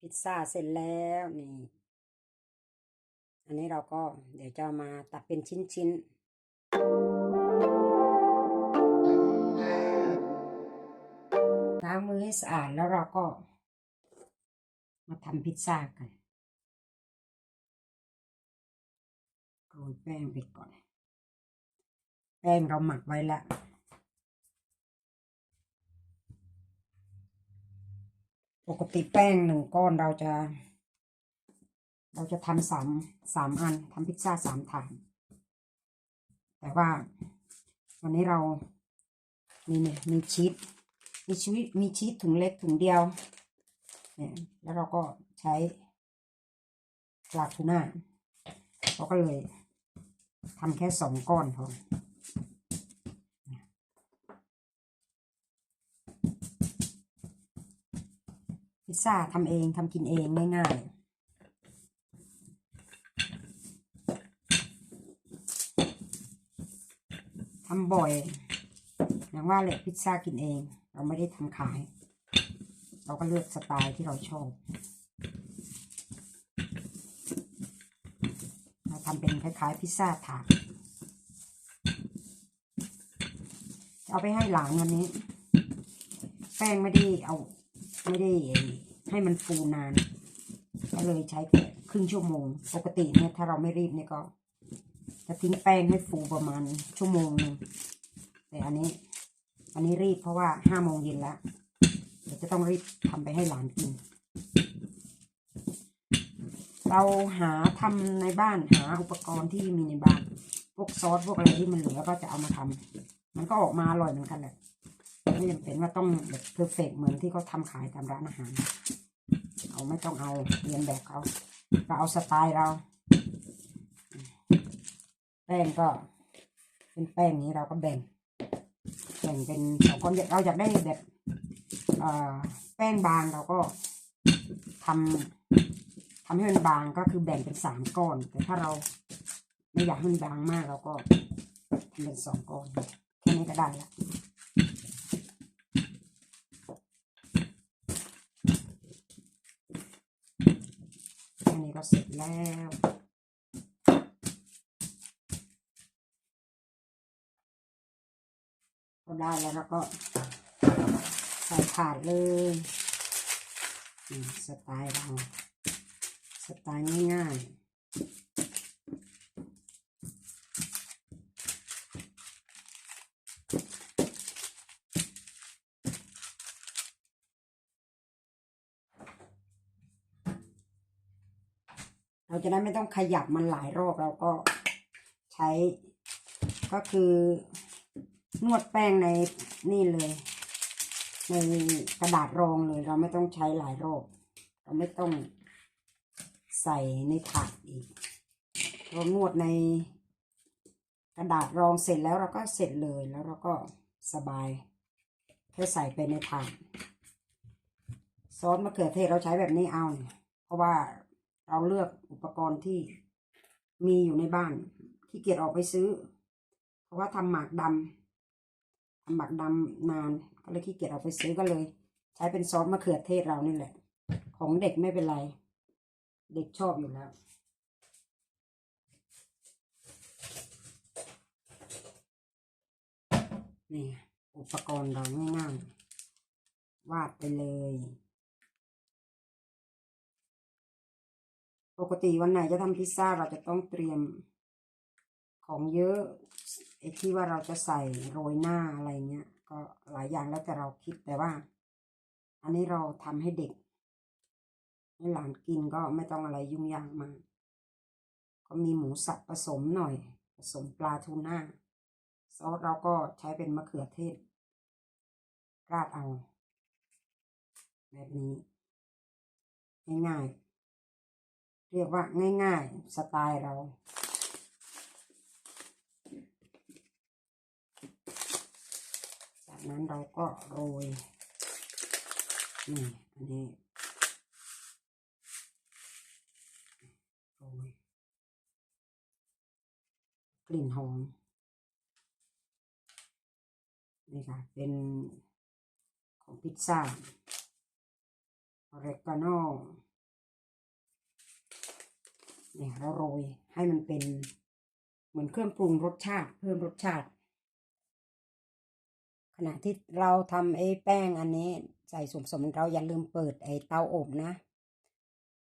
พิซซ่าเสร็จแล้วนี่ อันนี้เราก็เดี๋ยวจะมาตัดเป็นชิ้นๆล้างมือให้สะอาดแล้วเราก็ มาทำพิซซ่ากันโรยแป้งไปก่อน แป้งเราหมักไว้แล้ว ปกติแป้งหนึ่งก้อนเราจะ เราจะทำสามสามอันทำพิซซ่าสามถาดแต่ว่าวันนี้เรามีเนี่ยมีชีสมีชีสมีชีสถุงเล็กถุงเดียวเนี่ยแล้วเราก็ใช้ปลาทูน่าเราก็เลยทำแค่สองก้อนพอ ซ่าทำเองทำกินเองง่ายๆทำบ่อยอย่างว่าเลยพิซซ่ากินเอง เราไม่ได้ทำขาย เราก็เลือกสไตล์ที่เราชอบ เราทำเป็นคล้ายๆพิซซ่าถาดเอาไปให้หลานวันนี้ แป้งไม่ได้เอา ไม่ได้ ให้มันฟูนาน ก็เลยใช้แค่ครึ่งชั่วโมง ปกติเนี่ยถ้าเราไม่รีบเนี่ยก็จะทิ้งแป้งให้ฟูประมาณชั่วโมงหนึ่งแต่อันนี้ อันนี้รีบเพราะว่าห้าโมงเย็นแล้วเดี๋ยวจะต้องรีบทำไปให้หลานกิน เราหาทำในบ้านหาอุปกรณ์ที่มีในบ้านพวกซอสพวกอะไรที่มันเหลือก็จะเอามาทำมันก็ออกมาอร่อยเหมือนกันแหละไม่จำเป็นว่าต้องแบบเพอร์เฟกเหมือนที่เขาทำขายตามร้านอาหาร เราไม่ต้องเอาเรียนแบบเขาเราเอาสไตล์เรา แป้งก็ เป็นแป้งนี้เราก็แบ่งแบ่งเป็นสองก้อนเราอยากได้แบบแป้งบางเราก็ทำทำให้มันบางก็คือแบ่งเป็นสามก้อน แต่ถ้าเราไม่อยากให้มันบางมากเราก็ทำเป็นสองก้อนแค่นี้ก็ได้ละ อันนี้ก็เสร็จแล้วก็ได้แล้วเราก็ใส่ถาดเลยสไตล์เราสไตล์ง่ายๆ เราจะได้ไม่ต้องขยับมันหลายรอบเราก็ใช้ ก็คือนวดแป้งในนี่เลย ในกระดาษรองเลย เราไม่ต้องใช้หลายรอบเราไม่ต้องใส่ในถาดอีกเรานวดในกระดาษรองเสร็จแล้วเราก็เสร็จเลยแล้วเราก็สบายแค่ใส่ไปในถาดซอสมะเขือเทศเราใช้แบบนี้เอา เพราะว่า เราเลือกอุปกรณ์ที่มีอยู่ในบ้านขี้เกียจออกไปซื้อ เพราะว่าทำหมากดำทำหมากดำนานก็เลยขี้เกียจออกไปซื้อก็เลย ใช้เป็นซอสมะเขือเทศเรานี่แหละ ของเด็กไม่เป็นไร เด็กชอบอยู่แล้วนี่อุปกรณ์เราง่ายๆวาดไปเลย ปกติวันไหนจะทำพิซซ่าเราจะต้องเตรียมของเยอะไอ้ที่ว่าเราจะใส่โรยหน้าอะไรเงี้ย ก็หลายอย่างแล้วแต่เราคิดแต่ว่า อันนี้เราทำให้เด็กให้หลานกินก็ไม่ต้องอะไรยุ่งยากมาก ก็มีหมูสับผสมหน่อย ผสมปลาทูน่าซอสเราก็ใช้เป็นมะเขือเทศ ราดเอา แบบนี้ง่ายๆ เรียกว่าง่ายๆ สไตล์เรา จากนั้นเราก็โรย นี่ อันนี้โรยกลิ่นหอม นี่ค่ะ เป็นของพิซซ่าออเรกาโน เนี่ยเราโรยให้มันเป็น เหมือนเครื่องปรุงรสชาติ เพิ่มรสชาติ ขณะที่เราทำไอ้แป้งอันนี้ใส่ส่วนผสมเราอย่าลืมเปิดไอ้เตาอบนะ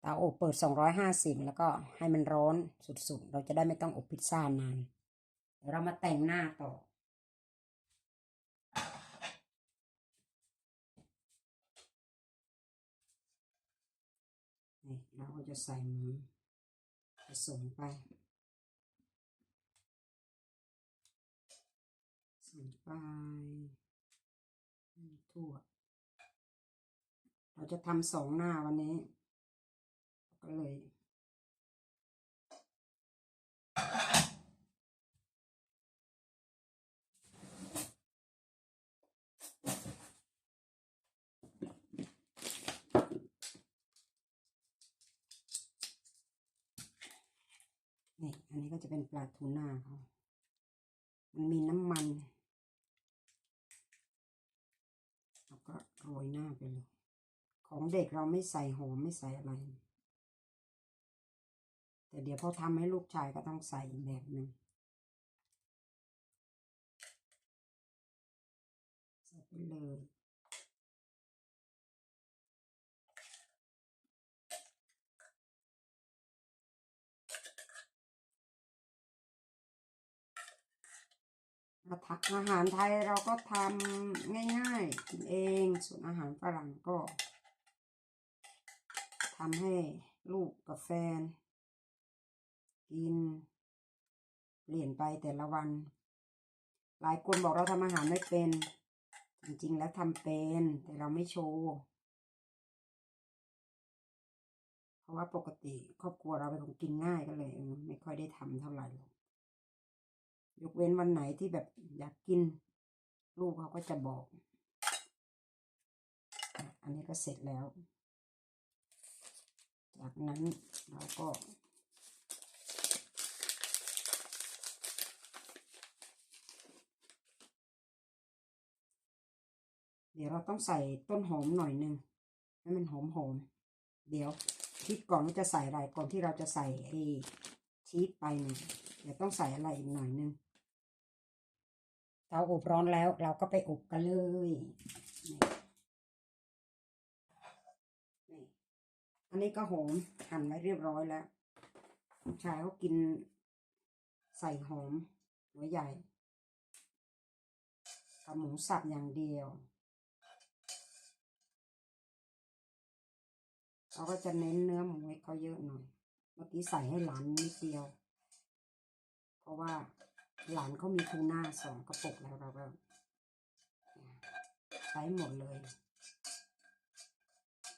เตาอบเปิด 250 แล้วก็ให้มันร้อนสุดๆ เราจะได้ไม่ต้องอบพิซซ่านานเดี๋ยวเรามาแต่งหน้าต่อนี่เราก็จะใส่หมู สมไปส่ไปทั่ว เราจะทำสองหน้าวันนี้ ก็เลย นี่ อันนี้ก็จะ เป็นปลาทูน่าเขามันมีน้ำมันแล้วก็โรยหน้าไปเลย ของเด็กเราไม่ใส่หอมไม่ใส่อะไร แต่เดี๋ยวพอทำให้ลูกชายก็ต้องใส่อีกแบบหนึ่งใส่ไปเลย อาหารอาหารไทยเราก็ทำง่ายๆ กินเอง ส่วนอาหารฝรั่งก็ทำให้ลูกกับแฟน กิน เปลี่ยนไปแต่ละวัน หลายคนบอกเราทำอาหารไม่เป็น จริงๆแล้วทำเป็น แต่เราไม่โชว์ เพราะว่าปกติครอบครัวเราเป็นคนกินง่ายก็เลย ไม่ค่อยได้ทำเท่าไหร่หรอก ยกเว้นวันไหนที่แบบอยากกิน ลูกเขาก็จะบอก อันนี้ก็เสร็จแล้ว จากนั้นเราก็เดี๋ยวเราต้องใส่ต้นหอมหน่อยนึงให้มันหอมหอม เดี๋ยวคิดก่อนว่าจะใส่อะไรก่อนที่เราจะใส่ไอ้ชีสไปเนี่ยเดี๋ยวต้องใส่อะไรอีกหน่อยนึง ตาอบร้อนแล้วเราก็ไปอบกันเลยนี่อันนี้ก็หอมหั่นไว้เรียบร้อยแล้วลูกชายเขากินใส่หอมหัวใหญ่กับหมูสับอย่างเดียว เราก็จะเน้นเนื้อหมูให้เขาเยอะหน่อย เมื่อกี้ใส่ให้หลานนิดเดียว เพราะว่า หลานเขามีทูน่าสองกระปุกแล้วเราก็ใช้หมดเลย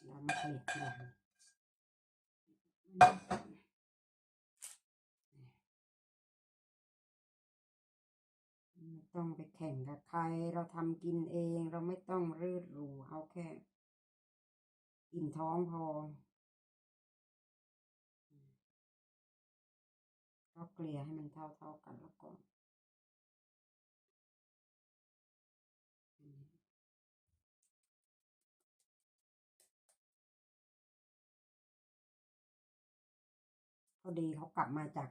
แล้วมาผลิตทีหลังไม่ต้องไปแข่งกับใคร เราทำกินเอง เราไม่ต้องรืดหรูเอาแค่กินท้องพอก็เกลี่ยให้มันเท่าเท่ากันแล้วก็ พอดีเขากลับมาจาก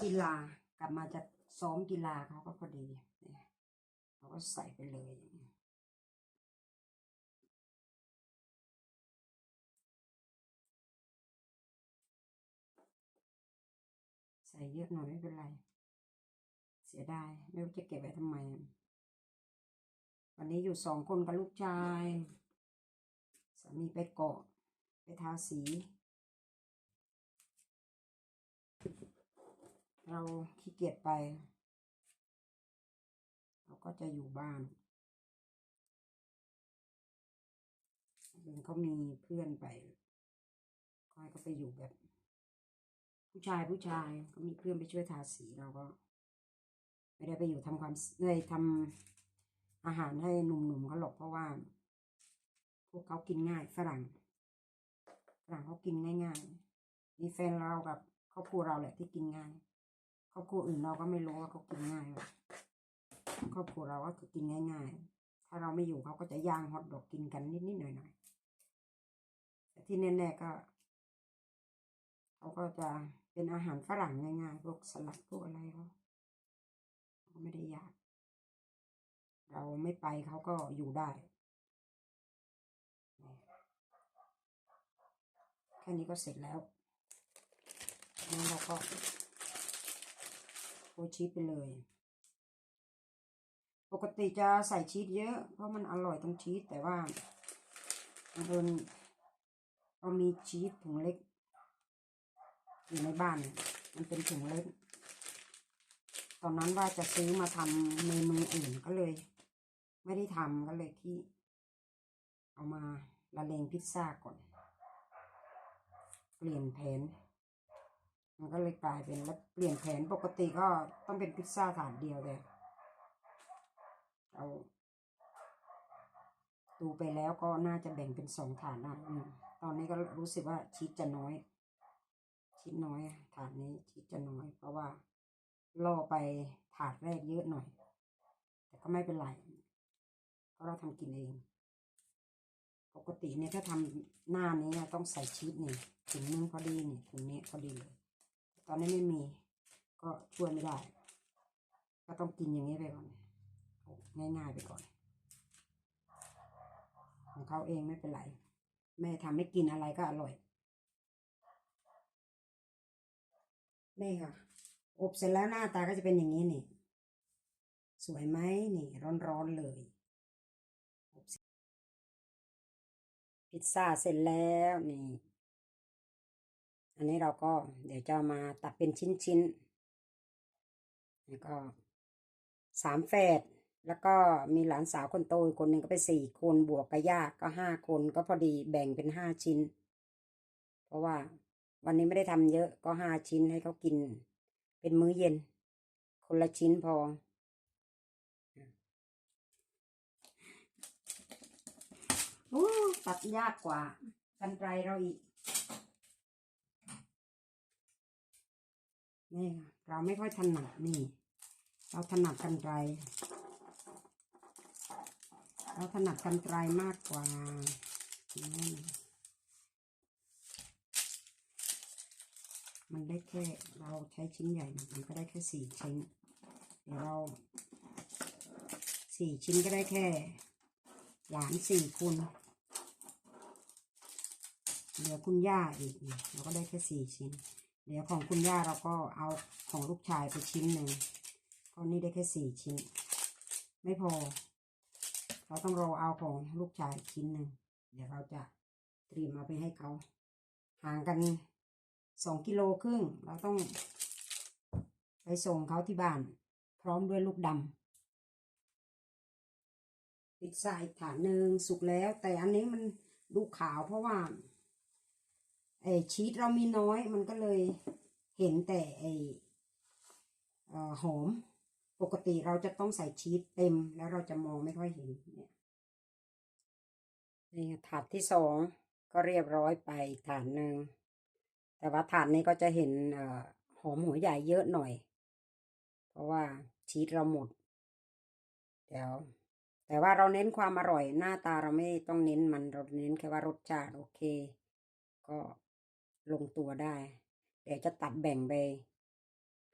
กีฬากลับมาจากซ้อมกีฬาเขาก็พอดีเนี่ยเขาก็ใส่ไปเลยอย่างนี้ใส่เยอะหน่อยไม่เป็นไร เสียดายไม่รู้จะเก็บไว้ทำไม วันนี้อยู่สองคนกับลูกชาย สามีไปเกาะไปทาสี เราขี้เกียจไป เราก็จะอยู่บ้านเห็นเขามีเพื่อนไปก็ให้เขาไปอยู่แบบ ผู้ชายผู้ชายก็มีเพื่อนไปช่วยทาสีเราก็ไม่ได้ไปอยู่ทำความเลยทำอาหารให้หนุ่มๆเขาหรอกเพราะว่า พวกเขากินง่ายฝรั่งฝรั่งเขากินง่ายๆมีแฟนเรากับครอบครัวเราแหละที่กินง่าย ครอบครัวอื่นเราก็ไม่รู้ว่าเขากินง่ายหรอกครอบครัวเราก็คือกินง่าย ๆ ถ้าเราไม่อยู่เขาก็จะย่างฮอทดอกกินกันนิดๆหน่อยๆแต่ที่แน่ๆก็เขาก็จะเป็นอาหารฝรั่งง่ายๆพวกสลัดพวกอะไรเขาไม่ได้ยาก เราไม่ไปเขาก็อยู่ได้แค่นี้ก็เสร็จแล้ว แล้วเราก็ โรยชีสไปเลย ปกติจะใส่ชีสเยอะ เพราะมันอร่อยตรงชีสแต่ว่าบังเอิญเรามีชีสถุงเล็ก อยู่ในบ้าน มันเป็นถุงเล็ก ตอนนั้นว่าจะซื้อมาทำเมนูอื่นก็เลย ไม่ได้ทำก็เลยที่ เอามาละเลงพิซซ่าก่อน เปลี่ยนแผน มันก็เลยกลายเป็นแล้วเปลี่ยนแผนปกติก็ต้องเป็นพิซซ่าถาดเดียวแต่เราดูไปแล้วก็น่าจะแบ่งเป็นสองถาดได้อืมตอนนี้ก็รู้สึกว่าชีสจะน้อย ชีสน้อยถาดนี้ชีสจะน้อย เพราะว่าล่อไปถาดแรกเยอะหน่อย แต่ก็ไม่เป็นไรเพราะเราทำกินเอง ปกติเนี่ยถ้าทำหน้านี้ต้องใส่ชีสนี่ถุงนึงพอดีนี่ถุงนี้พอดีเลย ตอนนี้ไม่มี ก็ช่วยไม่ได้ ก็ต้องกินอย่างนี้ไปก่อนเอาง่ายๆไปก่อน ของเขาเองไม่เป็นไร แม่ทำให้กินอะไรก็อร่อยนี่ค่ะ อบเสร็จแล้วหน้าตาก็จะเป็นอย่างนี้นี่ สวยไหมนี่ ร้อนๆเลยอบเสร็จพิซซ่าเสร็จแล้วนี่ อันนี้เราก็เดี๋ยวจะมาตัดเป็นชิ้นๆแล้วก็สามแฝดแล้วก็มีหลานสาวคนโตคนหนึ่งก็เป็นสี่คนบวกกับย่าก็ห้าคนก็พอดีแบ่งเป็นห้าชิ้น เพราะว่าวันนี้ไม่ได้ทำเยอะก็ห้าชิ้นให้เขากิน เป็นมื้อเย็น คนละชิ้นพอ โอ้ตัดยากกว่ากันไกรเราอีก นี่ค่ะเราไม่ค่อยถนัดนี่ เราถนัดกันไกรเราถนัดกันไกรมากกว่านี่มันได้แค่เราใช้ชิ้นใหญ่มันก็ได้แค่สี่ชิ้น เดี๋ยวเราสี่ชิ้นก็ได้แค่หลานสี่คนเหลือคุณย่าอีกเราก็ได้แค่สี่ชิ้น เดี๋ยวของคุณย่าเราก็เอาของลูกชายไปชิ้นหนึ่งก็นี่ได้แค่สี่ชิ้น ไม่พอ เราต้องรอเอาของลูกชายชิ้นหนึ่งเดี๋ยวเราจะเตรียมเอาไปให้เขาห่างกันสองกิโลครึ่งเราต้อง ไปส่งเขาที่บ้าน พร้อมด้วยลูกดำพิซซ่าอีกถาดหนึ่งสุกแล้ว แต่อันนี้มันดูขาวเพราะว่า ไอชีสเรามีน้อย มันก็เลยเห็นแต่ไอหอม ปกติเราจะต้องใส่ชีสเต็ม แล้วเราจะมองไม่ค่อยเห็นเนี่ยนี่ถาดที่สองก็เรียบร้อยไปถาดหนึ่งแต่ว่าถาดนี้ก็จะเห็นอหอมหัวใหญ่เยอะหน่อย เพราะว่าชีสเราหมดเดี๋ยวแต่ว่าเราเน้นความอร่อยหน้าตาเราไม่ต้องเน้นมันเราเน้นแค่ว่ารสชาติโอเค ก็ ลงตัวได้ เดี๋ยวจะตัดแบ่งไป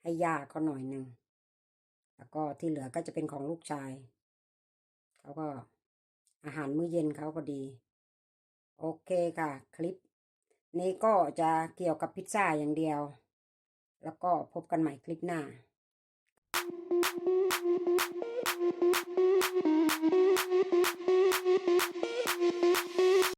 ให้ย่าเขาหน่อยหนึ่งแล้วก็ที่เหลือก็จะเป็นของลูกชาย เขาก็อาหารมื้อเย็นเขาก็ดี โอเคค่ะ คลิป นี้ก็จะเกี่ยวกับพิซซ่าอย่างเดียว แล้วก็พบกันใหม่คลิปหน้า